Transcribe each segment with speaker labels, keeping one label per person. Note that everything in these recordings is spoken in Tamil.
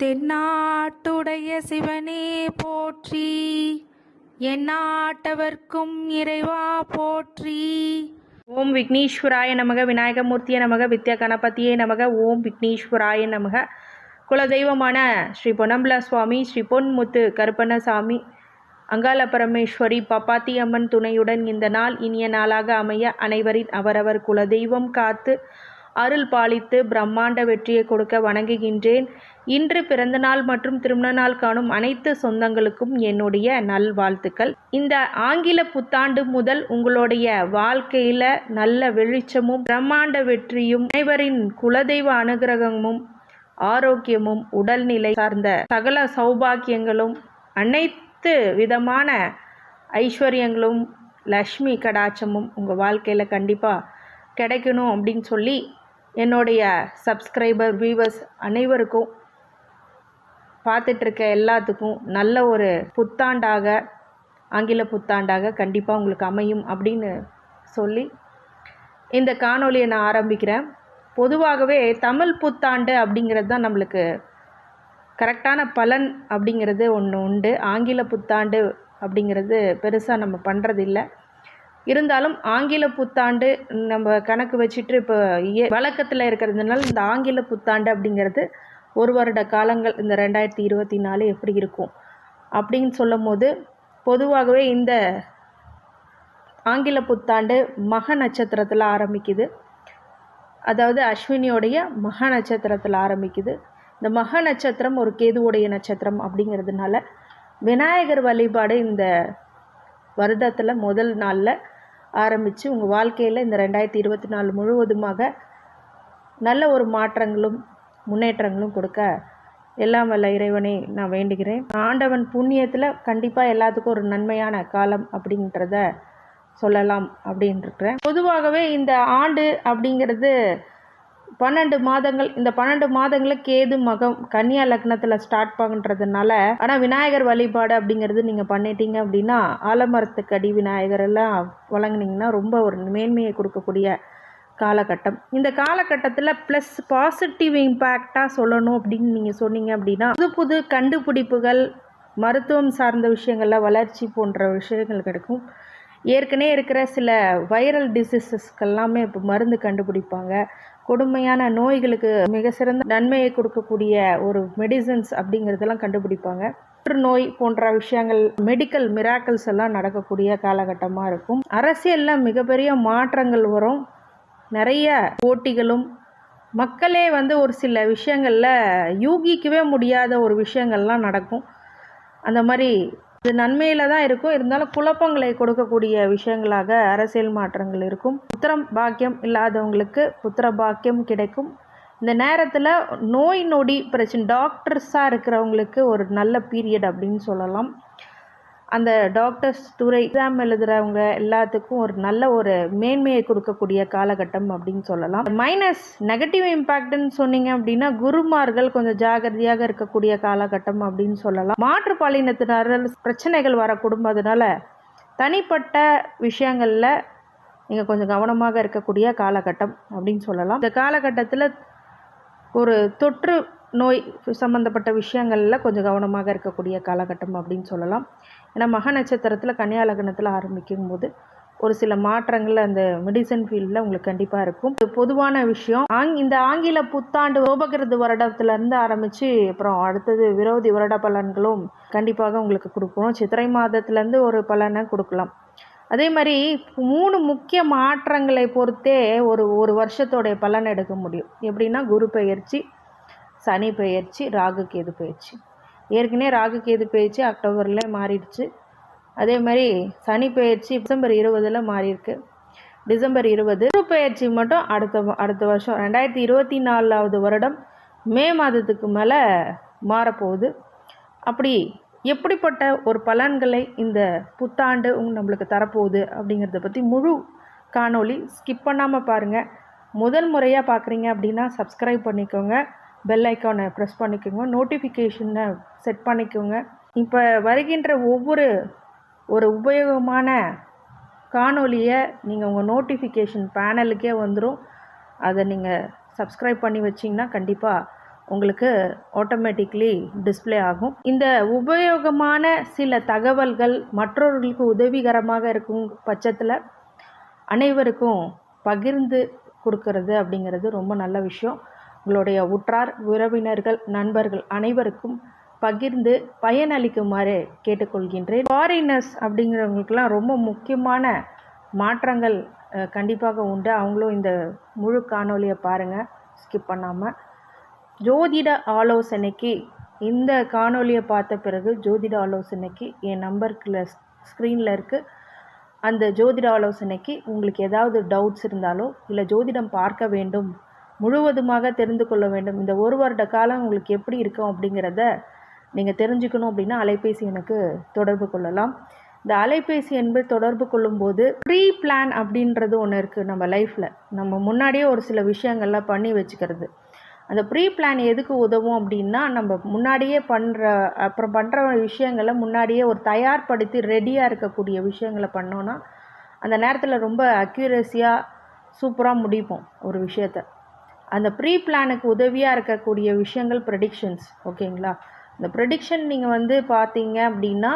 Speaker 1: தென்னாட்டுடைய சிவனே போற்றி. எந்நாட்டவர்க்கும் இறைவா போற்றி.
Speaker 2: ஓம் விக்னேஸ்வராய நமக விநாயகமூர்த்திய நமக வித்யா கணபதியே நமக ஓம் விக்னேஸ்வராய நமக. குலதெய்வமான ஸ்ரீ பொன்னம்பல சுவாமி ஸ்ரீ பொன்முத்து கருப்பண்ணசாமி அங்காள பரமேஸ்வரி பப்பாத்தி அம்மன் துணையுடன் இந்த நாள் இனிய நாளாக அமைய அனைவரின் அவரவர் குலதெய்வம் காத்து அருள் பாலித்து பிரம்மாண்ட வெற்றியை கொடுக்க வணங்குகின்றேன். இன்று பிறந்தநாள் மற்றும் திருமண நாள் காணும் அனைத்து சொந்தங்களுக்கும் என்னுடைய நல்வாழ்த்துக்கள். இந்த ஆங்கில புத்தாண்டு முதல் உங்களுடைய வாழ்க்கையில நல்ல வெளிச்சமும் பிரம்மாண்ட வெற்றியும் அனைவரின் குலதெய்வ அனுகிரகமும் ஆரோக்கியமும் உடல்நிலை சார்ந்த சகல சௌபாக்கியங்களும் அனைத்து விதமான ஐஸ்வர்யங்களும் லக்ஷ்மி கடாட்சமும் உங்கள் வாழ்க்கையில் கண்டிப்பாக கிடைக்கணும் அப்படின்னு சொல்லி என்னுடைய சப்ஸ்கிரைபர் வியூவர்ஸ் அனைவருக்கும் பார்த்துட்ருக்க எல்லாத்துக்கும் நல்ல ஒரு புத்தாண்டாக ஆங்கில புத்தாண்டாக கண்டிப்பாக உங்களுக்கு அமையும் அப்படின்னு சொல்லி இந்த காணொலியை நான் ஆரம்பிக்கிறேன். பொதுவாகவே தமிழ் புத்தாண்டு அப்படிங்கிறது தான் நம்மளுக்கு கரெக்டான பலன் அப்படிங்கிறது ஒன்று உண்டு. ஆங்கில புத்தாண்டு அப்படிங்கிறது பெருசாக நம்ம பண்ணுறதில்ல இருந்தாலும் ஆங்கில புத்தாண்டு நம்ம கணக்கு வச்சுட்டு இப்போ வழக்கத்தில் இருக்கிறதுனால இந்த ஆங்கில புத்தாண்டு அப்படிங்கிறது ஒரு வருட காலங்கள் இந்த ரெண்டாயிரத்தி இருபத்தி நாலு எப்படி இருக்கும்? அப்படின்னு சொல்லும் போது பொதுவாகவே இந்த ஆங்கில புத்தாண்டு மக நட்சத்திரத்தில் ஆரம்பிக்குது. அதாவது அஸ்வினியோடைய மக நட்சத்திரத்தில் ஆரம்பிக்குது. இந்த மக நட்சத்திரம் ஒரு கேதுவுடைய நட்சத்திரம் அப்படிங்கிறதுனால விநாயகர் வழிபாடு இந்த வருடத்தில் முதல் நாளில் ஆரம்பித்து உங்கள் வாழ்க்கையில் இந்த ரெண்டாயிரத்தி இருபத்தி நாலு முழுவதுமாக நல்ல ஒரு மாற்றங்களும் முன்னேற்றங்களும் கொடுக்க எல்லாம் வல்ல இறைவனை நான் வேண்டுகிறேன். ஆண்டவன் புண்ணியத்தில் கண்டிப்பாக எல்லாத்துக்கும் ஒரு நன்மையான காலம் அப்படின்றத சொல்லலாம் அப்படின்ட்டுருக்கிறேன் பொதுவாகவே இந்த ஆண்டு அப்படிங்கிறது பன்னெண்டு மாதங்கள் இந்த பன்னெண்டு மாதங்களில் கேது மகம் கன்னியா லக்னத்தில் ஸ்டார்ட் பண்ணுறதுனால ஆனால் விநாயகர் வழிபாடு அப்படிங்கிறது நீங்கள் பண்ணிட்டீங்க அப்படின்னா ஆலமரத்துக்கடி அடி விநாயகரெல்லாம் வழங்குனீங்கன்னா ரொம்ப ஒரு மேன்மையை கொடுக்கக்கூடிய காலகட்டம். இந்த காலகட்டத்தில் ப்ளஸ் பாசிட்டிவ் இம்பேக்டாக சொல்லணும் அப்படின்னு நீங்கள் சொன்னீங்க அப்படின்னா புது புது கண்டுபிடிப்புகள் மருத்துவம் சார்ந்த விஷயங்களில் வளர்ச்சி போன்ற விஷயங்கள் கிடைக்கும். ஏற்கனவே இருக்கிற சில வைரல் டிசீசஸ்க்கெல்லாமே இப்போ மருந்து கண்டுபிடிப்பாங்க. கொடுமையான நோய்களுக்கு மிக சிறந்த நன்மையை கொடுக்கக்கூடிய ஒரு மெடிசன்ஸ் அப்படிங்கிறதெல்லாம் கண்டுபிடிப்பாங்க. நோய் போன்ற விஷயங்கள் மெடிக்கல் மிராக்கல்ஸ் எல்லாம் நடக்கக்கூடிய காலகட்டமாக இருக்கும். அரசியலில் மிகப்பெரிய மாற்றங்கள் வரும். நிறைய போட்டிகளும் மக்களே வந்து ஒரு சில விஷயங்களில் யூகிக்கவே முடியாத ஒரு விஷயங்கள்லாம் நடக்கும். அந்த மாதிரி இது நன்மையில் தான் இருக்கும். இருந்தாலும் குழப்பங்களை கொடுக்கக்கூடிய விஷயங்களாக அரசியல் மாற்றங்கள் இருக்கும். புத்திரம் பாக்கியம் இல்லாதவங்களுக்கு புத்திர பாக்கியம் கிடைக்கும். இந்த நேரத்தில் நோய் நொடி பிரச்சனை டாக்டர்ஸாக இருக்கிறவங்களுக்கு ஒரு நல்ல பீரியட் அப்படின்னு சொல்லலாம். அந்த டாக்டர்ஸ் துறை எக்ஸாம் எழுதுகிறவங்க எல்லாத்துக்கும் ஒரு நல்ல ஒரு மேன்மையை கொடுக்கக்கூடிய காலகட்டம் அப்படின்னு சொல்லலாம். மைனஸ் நெகட்டிவ் இம்பேக்ட்னு சொன்னீங்க அப்படின்னா குருமார்கள் கொஞ்சம் ஜாகிரதையாக இருக்கக்கூடிய காலகட்டம் அப்படின்னு சொல்லலாம். மாற்று மாற்றுப்பாலினத்தினர்கள் பிரச்சனைகள் வர குடும்பத்தினால தனிப்பட்ட விஷயங்களில் நீங்கள் கொஞ்சம் கவனமாக இருக்கக்கூடிய காலகட்டம் அப்படின்னு சொல்லலாம். இந்த காலகட்டத்தில் ஒரு தொற்று நோய் சம்மந்தப்பட்ட விஷயங்களில் கொஞ்சம் கவனமாக இருக்கக்கூடிய காலகட்டம் அப்படின்னு சொல்லலாம். ஏன்னா மக நட்சத்திரத்தில் கன்னியா லக்னத்தில் ஆரம்பிக்கும் போது ஒரு சில மாற்றங்கள் அந்த மெடிசன் ஃபீல்டில் உங்களுக்கு கண்டிப்பாக இருக்கும். பொதுவான விஷயம். ஆங் இந்த ஆங்கில புத்தாண்டு ரோபகிருது வருடத்துலேருந்து ஆரம்பித்து அப்புறம் அடுத்தது விரோதி வருட பலன்களும் கண்டிப்பாக உங்களுக்கு கொடுக்கணும். சித்திரை மாதத்துலேருந்து ஒரு பலனை கொடுக்கலாம். அதே மாதிரி மூணு முக்கிய மாற்றங்களை பொறுத்தே ஒரு ஒரு வருஷத்தோடைய பலன் எடுக்க முடியும். எப்படின்னா குரு பெயர்ச்சி சனி பெயர்ச்சி ராகு கேது பெயர்ச்சி. ஏற்கனவே ராகு கேது பெயர்ச்சி அக்டோபரில் மாறிடுச்சு. அதே மாதிரி சனி பெயர்ச்சி டிசம்பர் இருபதில் மாறியிருக்கு. டிசம்பர் இருபது குரு பெயர்ச்சி மட்டும் அடுத்த வ- அடுத்த வருஷம். ரெண்டாயிரத்தி இருபத்தி நாலாவது வருடம் மே மாதத்துக்கு மேலே மாறப்போகுது. அப்படி எப்படிப்பட்ட ஒரு பலன்களை இந்த புத்தாண்டு உங்க நம்மளுக்கு தரப்போகுது அப்படிங்கிறத பற்றி முழு காணொளி ஸ்கிப் பண்ணாமல் பாருங்கள் முதல் முறையாக பார்க்குறீங்க அப்படின்னா சப்ஸ்கிரைப் பண்ணிக்கோங்க. பெல் ஐக்கானை ப்ரெஸ் பண்ணிக்கோங்க. நோட்டிஃபிகேஷனை செட் பண்ணிக்கோங்க. இப்போ வருகின்ற ஒவ்வொரு ஒரு உபயோகமான காணொலியை நீங்கள் உங்கள் நோட்டிஃபிகேஷன் பேனலுக்கே வந்துடும் அதை நீங்கள் சப்ஸ்கிரைப் பண்ணி வச்சிங்கன்னா கண்டிப்பாக உங்களுக்கு ஆட்டோமேட்டிக்லி டிஸ்ப்ளே ஆகும். இந்த உபயோகமான சில தகவல்கள் மற்றவர்களுக்கு உதவிகரமாக இருக்கும் பட்சத்தில் அனைவருக்கும் பகிர்ந்து கொடுக்கறது அப்படிங்கிறது ரொம்ப நல்ல விஷயம். உங்களுடைய உற்றார் உறவினர்கள் நண்பர்கள் அனைவருக்கும் பகிர்ந்து பயனளிக்குமாறு கேட்டுக்கொள்கின்றேன். ஃபாரினர்ஸ் அப்படிங்கிறவங்களுக்கெல்லாம் ரொம்ப முக்கியமான மாற்றங்கள் கண்டிப்பாக உண்டு. அவங்களும் இந்த முழு காணொளியை பாருங்கள் ஸ்கிப் பண்ணாமல் ஜோதிட ஆலோசனைக்கு இந்த காணொலியை பார்த்த பிறகு ஜோதிட ஆலோசனைக்கு என் நம்பருக்குள்ள ஸ்க்ரீனில் இருக்குது அந்த ஜோதிட ஆலோசனைக்கு உங்களுக்கு ஏதாவது டவுட்ஸ் இருந்தாலோ இல்லை ஜோதிடம் பார்க்க வேண்டும் முழுவதுமாக தெரிந்து கொள்ள வேண்டும். இந்த ஒரு வருட காலம் உங்களுக்கு எப்படி இருக்கும் அப்படிங்கிறத நீங்கள் தெரிஞ்சுக்கணும் அப்படின்னா அலைபேசி எனக்கு தொடர்பு கொள்ளலாம். இந்த அலைபேசி என்பது தொடர்பு கொள்ளும்போது ப்ரீ பிளான் அப்படின்றது ஒன்று இருக்குது நம்ம லைஃப்பில் நம்ம முன்னாடியே ஒரு சில விஷயங்கள்லாம் பண்ணி வச்சுக்கிறது. அந்த ப்ரீ பிளான் எதுக்கு உதவும் அப்படின்னா நம்ம முன்னாடியே பண்ணுற அப்புறம் பண்ணுற விஷயங்களை முன்னாடியே ஒரு தயார்படுத்தி ரெடியாக இருக்கக்கூடிய விஷயங்களை பண்ணோன்னா அந்த நேரத்தில் ரொம்ப அக்யூரஸியாக சூப்பராக முடிப்போம் ஒரு விஷயத்த. அந்த ப்ரீ பிளானுக்கு உதவியாக இருக்கக்கூடிய விஷயங்கள் ப்ரெடிக்ஷன்ஸ் ஓகேங்களா? இந்த ப்ரெடிக்ஷன் நீங்கள் வந்து பார்த்தீங்க அப்படின்னா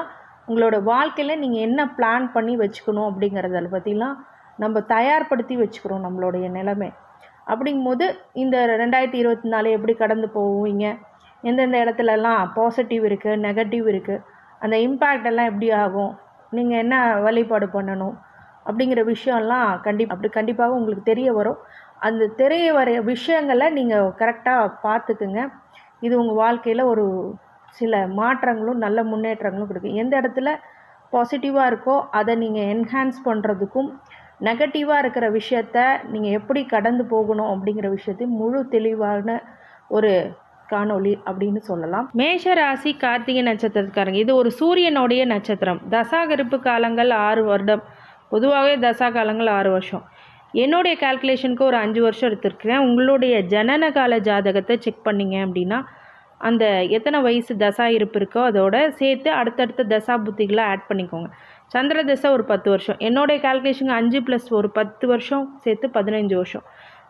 Speaker 2: உங்களோட வாழ்க்கையில் நீங்கள் என்ன பிளான் பண்ணி வச்சுக்கணும் அப்படிங்கிறத பற்றிலாம் நம்ம தயார்படுத்தி வச்சுக்கிறோம் நம்மளுடைய நிலைமை. அப்படிங்கும்போது இந்த ரெண்டாயிரத்தி இருபத்தி நாலு எப்படி கடந்து போவீங்க? எந்தெந்த இடத்துலலாம் பாசிட்டிவ் இருக்குது நெகட்டிவ் இருக்குது அந்த இம்பேக்ட் எல்லாம் எப்படி ஆகும்? நீங்கள் என்ன வழிபாடு பண்ணணும்? அப்படிங்கிற விஷயம்லாம் கண்டி அப்படி கண்டிப்பாக உங்களுக்கு தெரிய வரும். அந்த திரையை வரைய விஷயங்களை நீங்கள் கரெக்டாக பார்த்துக்குங்க. இது உங்கள் வாழ்க்கையில் ஒரு சில மாற்றங்களும் நல்ல முன்னேற்றங்களும் கொடுக்கும். எந்த இடத்துல பாசிட்டிவாக இருக்கோ அதை நீங்கள் என்ஹான்ஸ் பண்ணுறதுக்கும் நெகட்டிவாக இருக்கிற விஷயத்த நீங்கள் எப்படி கடந்து போகணும் அப்படிங்கிற விஷயத்தையும் முழு தெளிவான ஒரு காணொளி அப்படின்னு சொல்லலாம். மேஷ ராசி கார்த்திகை நட்சத்திரத்துக்காரங்க. இது ஒரு சூரியனுடைய நட்சத்திரம். தசாகரிப்பு காலங்கள் ஆறு வருடம். பொதுவாகவே தசா காலங்கள் ஆறு வருஷம். என்னுடைய கால்குலேஷனுக்கு ஒரு அஞ்சு வருஷம் எடுத்திருக்கிறேன். உங்களுடைய ஜனன கால ஜாதகத்தை செக் பண்ணிங்க அப்படின்னா அந்த எத்தனை வயசு தசா இருப்பு இருக்கோ அதோட சேர்த்து அடுத்தடுத்த தசா புத்திகளை ஆட் பண்ணிக்கோங்க. சந்திர தசை ஒரு பத்து வருஷம். என்னுடைய கால்குலேஷனுக்கு அஞ்சு ப்ளஸ் ஒரு பத்து வருஷம் சேர்த்து பதினஞ்சு வருஷம்.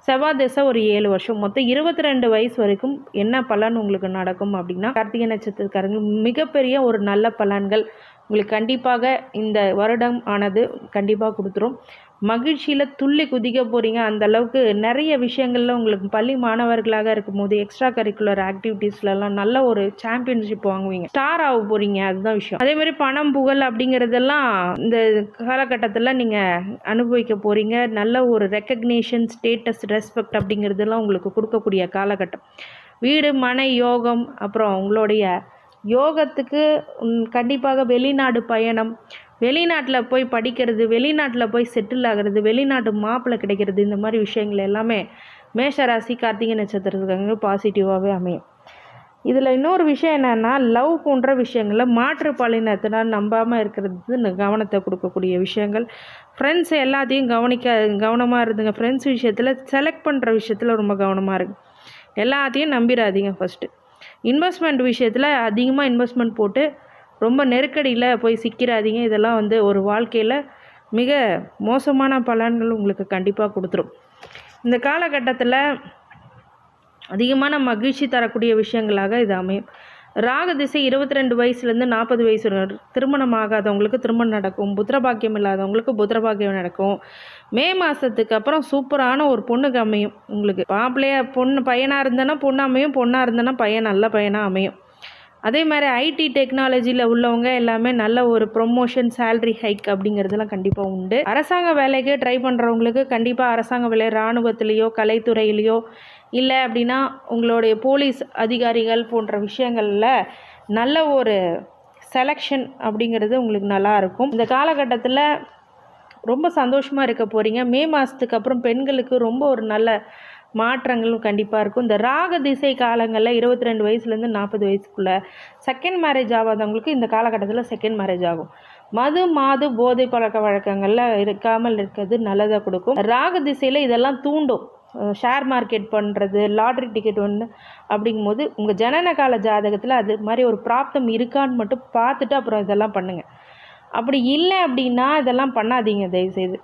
Speaker 2: செவ்வாய் தசை ஒரு ஏழு வருஷம். மொத்தம் இருபத்தி ரெண்டு வயசு வரைக்கும் என்ன பலன் உங்களுக்கு நடக்கும் அப்படின்னா கார்த்திகை நட்சத்திரக்காரங்க மிகப்பெரிய ஒரு நல்ல பலன்கள். உங்களுக்கு கண்டிப்பாக இந்த வருடம் ஆனது கண்டிப்பாக கொடுத்துரும். மகிழ்ச்சியில் துள்ளி குதிக்க போகிறீங்க அந்த அளவுக்கு நிறைய விஷயங்களில் உங்களுக்கு பள்ளி மாணவர்களாக இருக்கும்போது எக்ஸ்ட்ரா கரிக்குலர் ஆக்டிவிட்டீஸ்லலாம் நல்ல ஒரு சாம்பியன்ஷிப் வாங்குவீங்க. ஸ்டார் ஆக போகிறீங்க அதுதான் விஷயம். அதே மாதிரி பணம் புகழ் அப்படிங்கிறதெல்லாம் இந்த காலகட்டத்தில் நீங்கள் அனுபவிக்க போகிறீங்க நல்ல ஒரு ரெக்கக்னேஷன் ஸ்டேட்டஸ் ரெஸ்பெக்ட் அப்படிங்கிறதெல்லாம் உங்களுக்கு கொடுக்கக்கூடிய காலகட்டம். வீடு மனை யோகம் அப்புறம் உங்களுடைய யோகத்துக்கு கண்டிப்பாக வெளிநாடு பயணம். வெளிநாட்டில் போய் படிக்கிறது வெளிநாட்டில் போய் செட்டில் ஆகிறது வெளிநாட்டு மாப்பிள்ளை கிடைக்கிறது இந்த மாதிரி விஷயங்கள் எல்லாமே மேஷராசி கார்த்திகை நட்சத்திரத்துக்காக பாசிட்டிவாகவே அமையும். இதில் இன்னொரு விஷயம் என்னென்னா லவ் போன்ற விஷயங்களில் மாற்று பாலினத்தினால் நம்பாமல் இருக்கிறது கவனத்தை கொடுக்கக்கூடிய விஷயங்கள். ஃப்ரெண்ட்ஸ் எல்லாத்தையும் கவனிக்க கவனமாக இருந்துங்க. ஃப்ரெண்ட்ஸ் விஷயத்தில் செலக்ட் பண்ணுற விஷயத்தில் ரொம்ப கவனமாக இருக்குது எல்லாத்தையும் நம்பிடாதீங்க ஃபஸ்ட்டு இன்வெஸ்ட்மெண்ட் விஷயத்தில் அதிகமாக இன்வெஸ்ட்மெண்ட் போட்டு ரொம்ப நெருக்கடியில் போய் சிக்கிறாதீங்க. இதெல்லாம் வந்து ஒரு வாழ்க்கையில் மிக மோசமான பலன்கள் உங்களுக்கு கண்டிப்பாக கொடுத்துரும். இந்த காலகட்டத்தில் அதிகமான மகிழ்ச்சி தரக்கூடிய விஷயங்களாக இது அமையும். ராக திசை இருபத்தி ரெண்டு வயசுலேருந்து நாற்பது வயசு திருமணம் ஆகாதவங்களுக்கு திருமணம் நடக்கும் புத்திரபாக்கியம் இல்லாதவங்களுக்கு புத்திரபாக்கியம் நடக்கும். மே மாதத்துக்கு அப்புறம் சூப்பரான ஒரு பொண்ணுக்கு அமையும் உங்களுக்கு. மாப்பிள்ளையா பொண்ணு பையனாக இருந்தேன்னா பொண்ணு அமையும் பொண்ணாக இருந்தேன்னா பையன் நல்ல பையனாக அமையும். அதே மாதிரி ஐடி டெக்னாலஜியில் உள்ளவங்க எல்லாமே நல்ல ஒரு ப்ரொமோஷன் சேலரி ஹைக் அப்படிங்கிறதுலாம் கண்டிப்பாக உண்டு. அரசாங்க வேலைக்கு ட்ரை பண்ணுறவங்களுக்கு கண்டிப்பாக அரசாங்க வேலை இராணுவத்திலேயோ கலைத்துறையிலையோ இல்லை அப்படின்னா உங்களுடைய போலீஸ் அதிகாரிகள் போன்ற விஷயங்களில் நல்ல ஒரு செலெக்ஷன் அப்படிங்கிறது உங்களுக்கு நல்லா இருக்கும். இந்த காலகட்டத்தில் ரொம்ப சந்தோஷமாக இருக்க போகிறீங்க மே மாதத்துக்கு அப்புறம் பெண்களுக்கு ரொம்ப ஒரு நல்ல மாற்றங்களும் கண்டிப்பாக இருக்கும். இந்த ராக திசை காலங்களில் இருபத்தி ரெண்டு வயசுலேருந்து நாற்பது வயசுக்குள்ளே செகண்ட் மேரேஜ் ஆகாதவங்களுக்கு இந்த காலகட்டத்தில் செகண்ட் மேரேஜ் ஆகும். மது மாது போதை பழக்க வழக்கங்களில் இருக்காமல் இருக்கிறது நல்லதாக கொடுக்கும். ராக திசையில் இதெல்லாம் தூண்டும். ஷேர் மார்க்கெட் பண்ணுறது லாட்ரி டிக்கெட் ஒன்று அப்படிங்கும்போது உங்கள் ஜனன கால ஜாதகத்தில் அது மாதிரி ஒரு பிராப்தம் இருக்கான்னு மட்டும் பார்த்துட்டு அப்புறம் இதெல்லாம் பண்ணுங்கள் அப்படி இல்லை அப்படின்னா இதெல்லாம் பண்ணாதீங்க தயவுசெய்து.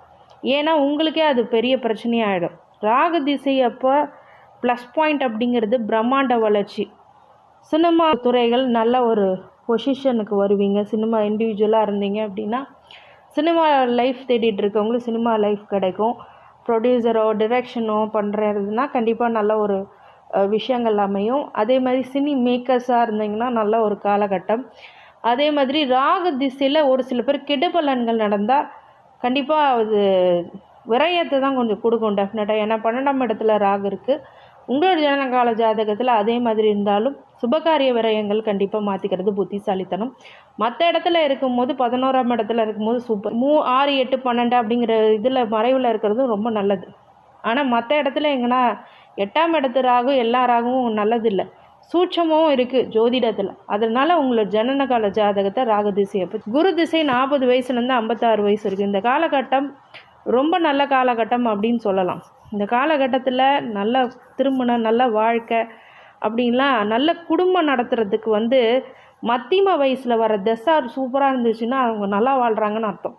Speaker 2: ஏன்னா உங்களுக்கே அது பெரிய பிரச்சனையாகிடும் ராகு திசை அப்போ ப்ளஸ் பாயிண்ட் அப்படிங்கிறது பிரம்மாண்ட வளர்ச்சி. சினிமா துறைகள் நல்ல ஒரு பொசிஷனுக்கு வருவீங்க. சினிமா இண்டிவிஜுவலாக இருந்தீங்க அப்படின்னா சினிமா லைஃப் தேடிட்டு இருக்கவங்களுக்கு சினிமா லைஃப் கிடைக்கும். ப்ரொடியூசரோ டிரெக்ஷனோ பண்ணுறதுனா கண்டிப்பாக நல்ல ஒரு விஷயங்கள் அமையும். அதே மாதிரி சினி மேக்கர்ஸாக இருந்தீங்கன்னா நல்ல ஒரு காலகட்டம். அதே மாதிரி ராகு திசையில் ஒரு சில பேர் கெடுபலன்கள் நடந்தால் கண்டிப்பாக அது விரயத்தை தான் கொஞ்சம் கொடுக்கும் டெஃபினட்டாக ஏன்னா பன்னெண்டாம் இடத்துல ராகு இருக்குது உங்களோட ஜனனகால ஜாதகத்தில் அதே மாதிரி இருந்தாலும் சுபகாரிய விரயங்கள் கண்டிப்பாக மாற்றிக்கிறது புத்திசாலித்தனம். மற்ற இடத்துல இருக்கும்போது பதினோராம் இடத்துல இருக்கும்போது சூப்பர் மூ ஆறு எட்டு பன்னெண்டு அப்படிங்கிற இதில் மறைவில் இருக்கிறதும் ரொம்ப நல்லது. ஆனால் மற்ற இடத்துல எங்கன்னா எட்டாம் இடத்து ராகும் எல்லா ராகவும் நல்லதில்லை. சூட்சமும் இருக்குது ஜோதிடத்தில். அதனால் உங்களோட ஜனனகால ஜாதகத்தை ராகு திசையை பற்றி குரு திசை நாற்பது வயசுலேருந்து ஐம்பத்தாறு வயசு இருக்குது இந்த காலகட்டம் ரொம்ப நல்ல காலகட்டம் அப்படின்னு சொல்லலாம். இந்த காலகட்டத்தில் நல்ல திருமணம் நல்ல வாழ்க்கை அப்படின்லாம் நல்ல குடும்பம் நடத்துறதுக்கு வந்து மத்தியம வயசில் வர தசை சூப்பராக இருந்துச்சுன்னா அவங்க நல்லா வாழ்கிறாங்கன்னு அர்த்தம்.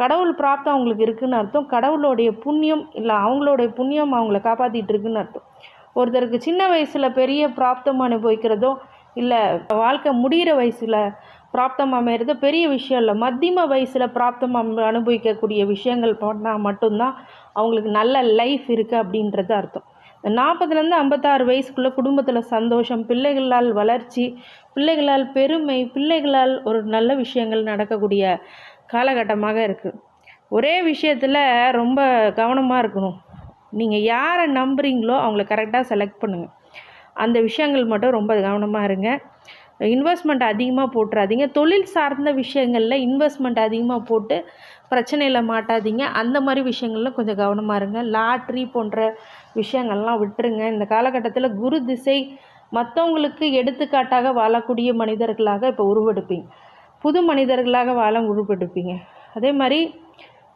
Speaker 2: கடவுள் பிராப்தம் அவங்களுக்கு இருக்குன்னு அர்த்தம். கடவுளுடைய புண்ணியம் இல்லை அவங்களுடைய புண்ணியம் அவங்கள காப்பாற்றிட்டு இருக்குன்னு அர்த்தம். ஒருத்தருக்கு சின்ன வயசில் பெரிய பிராப்தம் அனுபவிக்கிறதோ இல்லை வாழ்க்கை முடிகிற வயசில் பிராப்தம் அமையிறது பெரிய விஷயம் இல்லை. மத்தியம வயசில் பிராப்தம் அனுபவிக்கக்கூடிய விஷயங்கள் போனால் மட்டும்தான் அவங்களுக்கு நல்ல லைஃப் இருக்குது அப்படின்றது அர்த்தம். நாற்பதுலேருந்து ஐம்பத்தாறு வயசுக்குள்ளே குடும்பத்தில் சந்தோஷம் பிள்ளைகளால் வளர்ச்சி பிள்ளைகளால் பெருமை பிள்ளைகளால் ஒரு நல்ல விஷயங்கள் நடக்கக்கூடிய காலகட்டமாக இருக்குது ஒரே விஷயத்தில் ரொம்ப கவனமாக இருக்கணும். நீங்கள் யாரை நம்புறீங்களோ அவங்கள கரெக்டாக செலக்ட் பண்ணுங்கள் அந்த விஷயங்கள் மட்டும் ரொம்ப கவனமாக இருங்க. இன்வெஸ்ட்மெண்ட் அதிகமாக போட்டுறாதீங்க. தொழில் சார்ந்த விஷயங்களில் இன்வெஸ்ட்மெண்ட் அதிகமாக போட்டு பிரச்சனையில் மாட்டாதீங்க. அந்த மாதிரி விஷயங்களில் கொஞ்சம் கவனமாக இருங்க. லாட்ரி போன்ற விஷயங்கள்லாம் விட்டுருங்க. இந்த காலகட்டத்தில் குரு திசை மற்றவங்களுக்கு எடுத்துக்காட்டாக வாழக்கூடிய மனிதர்களாக இப்போ உருவெடுப்பீங்க. புது மனிதர்களாக வாழ உருவெடுப்பீங்க. அதே மாதிரி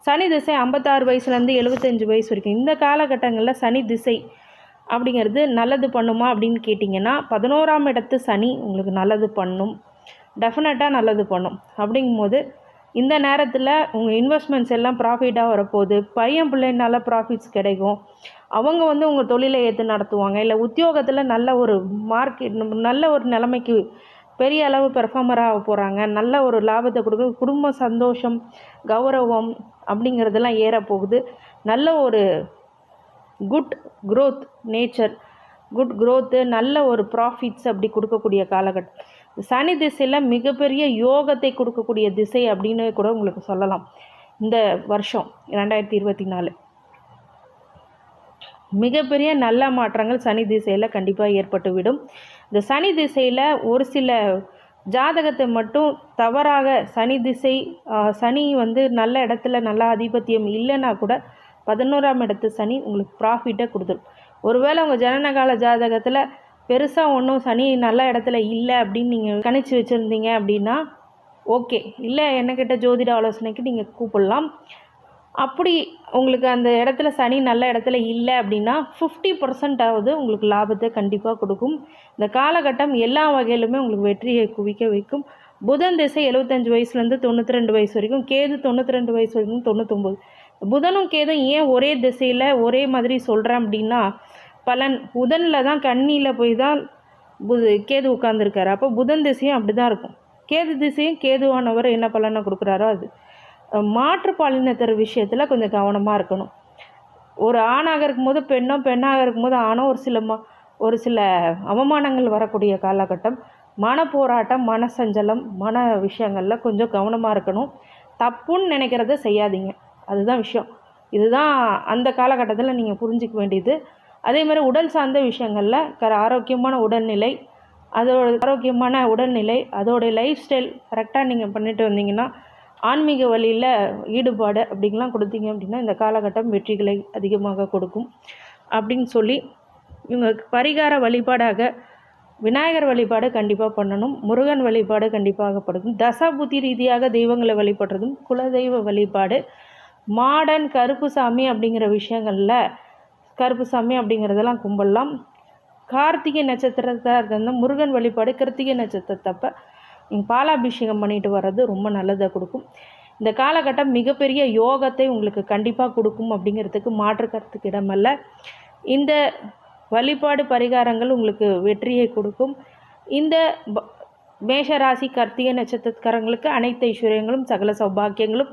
Speaker 2: சனி திசை ஐம்பத்தாறு வயசுலேருந்து எழுபத்தஞ்சு வயசு வரைக்கும். இந்த காலகட்டங்களில் சனி திசை அப்படிங்கிறது நல்லது பண்ணுமா அப்படின்னு கேட்டிங்கன்னா பதினோராம் இடத்து சனி உங்களுக்கு நல்லது பண்ணும். டெஃபினட்டாக நல்லது பண்ணும். அப்படிங்கும்போது இந்த நேரத்தில் உங்கள் இன்வெஸ்ட்மெண்ட்ஸ் எல்லாம் ப்ராஃபிட்டாக வரப்போகுது. பையன் பிள்ளைனால ப்ராஃபிட்ஸ் கிடைக்கும். அவங்க வந்து உங்கள் தொழிலை ஏற்று நடத்துவாங்க. இல்லை உத்தியோகத்தில் நல்ல ஒரு மார்க்கெட் நல்ல ஒரு நிலைமைக்கு பெரிய அளவு பெர்ஃபார்மராக போகிறாங்க நல்ல ஒரு லாபத்தை கொடுக்க குடும்ப சந்தோஷம் கௌரவம் அப்படிங்கிறதெல்லாம் ஏறப்போகுது. நல்ல ஒரு good growth nature good growth நல்ல ஒரு ப்ராஃபிட்ஸ் அப்படி கொடுக்கக்கூடிய காலகட்டம் சனி திசையில் மிகப்பெரிய யோகத்தை கொடுக்கக்கூடிய திசை அப்படின்னு கூட உங்களுக்கு சொல்லலாம். இந்த வருஷம் ரெண்டாயிரத்தி இருபத்தி நாலு. மிகப்பெரிய நல்ல மாற்றங்கள் சனி திசையில் கண்டிப்பாக ஏற்பட்டுவிடும் இந்த சனி திசையில் ஒரு சில ஜாதகத்தை மட்டும் தவறாக சனி திசை சனி வந்து நல்ல இடத்துல நல்ல ஆதிபத்தியம் இல்லைன்னா கூட பதினோராம் இடத்து சனி உங்களுக்கு ப்ராஃபிட்டை கொடுத்துரும். ஒருவேளை உங்கள் ஜனனகால ஜாதகத்தில் பெருசாக ஒன்றும் சனி நல்ல இடத்துல இல்லை அப்படின்னு நீங்கள் கணிச்சு வச்சுருந்தீங்க அப்படின்னா ஓகே இல்லை என்னக்கிட்ட ஜோதிட ஆலோசனைக்கு நீங்கள் கூப்பிடலாம். அப்படி உங்களுக்கு அந்த இடத்துல சனி நல்ல இடத்துல இல்லை அப்படின்னா ஃபிஃப்டி பர்சன்டாவது உங்களுக்கு லாபத்தை கண்டிப்பாக கொடுக்கும். இந்த காலகட்டம் எல்லா வகையிலுமே உங்களுக்கு வெற்றியை குவிக்க வைக்கும். புதன் திசை எழுபத்தஞ்சு வயசுலேருந்து தொண்ணூற்றி ரெண்டு வயசு வரைக்கும் கேது தொண்ணூற்றி ரெண்டு வயசு வரைக்கும் தொண்ணூத்தொம்பது. புதனும் கேதும் ஏன் ஒரே திசையில் ஒரே மாதிரி சொல்கிறேன் அப்படின்னா பலன் புதனில் தான் கண்ணியில் போய் தான் புது கேது உட்காந்துருக்காரு அப்போ புதன் திசையும் அப்படி தான் இருக்கும். கேது திசையும் கேதுவானவர் என்ன பலனை கொடுக்குறாரோ அது. மாற்று பாலினத்தர் விஷயத்தில் கொஞ்சம் கவனமாக இருக்கணும். ஒரு ஆணாக இருக்கும்போது பெண்ணோ பெண்ணாக இருக்கும்போது ஆணோ ஒரு சில ம ஒரு சில அவமானங்கள் வரக்கூடிய காலகட்டம். மன போராட்டம் மன சஞ்சலம் மன விஷயங்களில் கொஞ்சம் கவனமாக இருக்கணும். தப்புன்னு நினைக்கிறத செய்யாதீங்க. அதுதான் விஷயம். இதுதான் அந்த காலகட்டத்தில் நீங்கள் புரிஞ்சிக்க வேண்டியது. அதே மாதிரி உடல் சார்ந்த விஷயங்களில் கர ஆரோக்கியமான உடல்நிலை அதோட ஆரோக்கியமான உடல்நிலை அதோடைய லைஃப் ஸ்டைல் கரெக்டாக நீங்கள் பண்ணிட்டு வந்தீங்கன்னா ஆன்மீக வழியில் ஈடுபாடு அப்படிங்கலாம் கொடுத்தீங்க அப்படின்னா இந்த காலகட்டம் வெற்றிகளை அதிகமாக கொடுக்கும். அப்படின்னு சொல்லி இவங்க பரிகார வழிபாடாக விநாயகர் வழிபாடு கண்டிப்பாக பண்ணணும் முருகன் வழிபாடு கண்டிப்பாக படுக்கும் தசாபுத்தி ரீதியாக தெய்வங்களை வழிபடுறதும் குலதெய்வ வழிபாடு மாடன் கருப்புசாமி அப்படிங்கிற விஷயங்களில் கருப்புசாமி அப்படிங்கிறதெல்லாம் கும்பிடலாம். கார்த்திகை நட்சத்திரத்தாக இருந்தால் முருகன் வழிபாடு கிருத்திகை நட்சத்திரத்தப்ப நீங்கள் பாலாபிஷேகம் பண்ணிட்டு வர்றது ரொம்ப நல்லதை கொடுக்கும். இந்த காலகட்டம் மிகப்பெரிய யோகத்தை உங்களுக்கு கண்டிப்பாக கொடுக்கும் அப்படிங்கிறதுக்கு மாற்று கருத்துக்கு இடமல்ல. இந்த வழிபாடு பரிகாரங்கள் உங்களுக்கு வெற்றியை கொடுக்கும். இந்த மேஷராசி கார்த்திகை நட்சத்திரக்காரங்களுக்கு அனைத்து ஐஸ்வர்யங்களும் சகல சௌபாக்கியங்களும்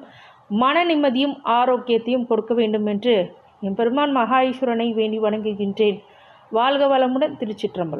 Speaker 2: மன நிம்மதியும் ஆரோக்கியத்தையும் கொடுக்க வேண்டும் என்று எம்பெருமான் மகா ஈஸ்வரனை வேண்டி வணங்குகின்றேன். வாழ்க வளமுடன் திருச்சிற்றம்பலம்.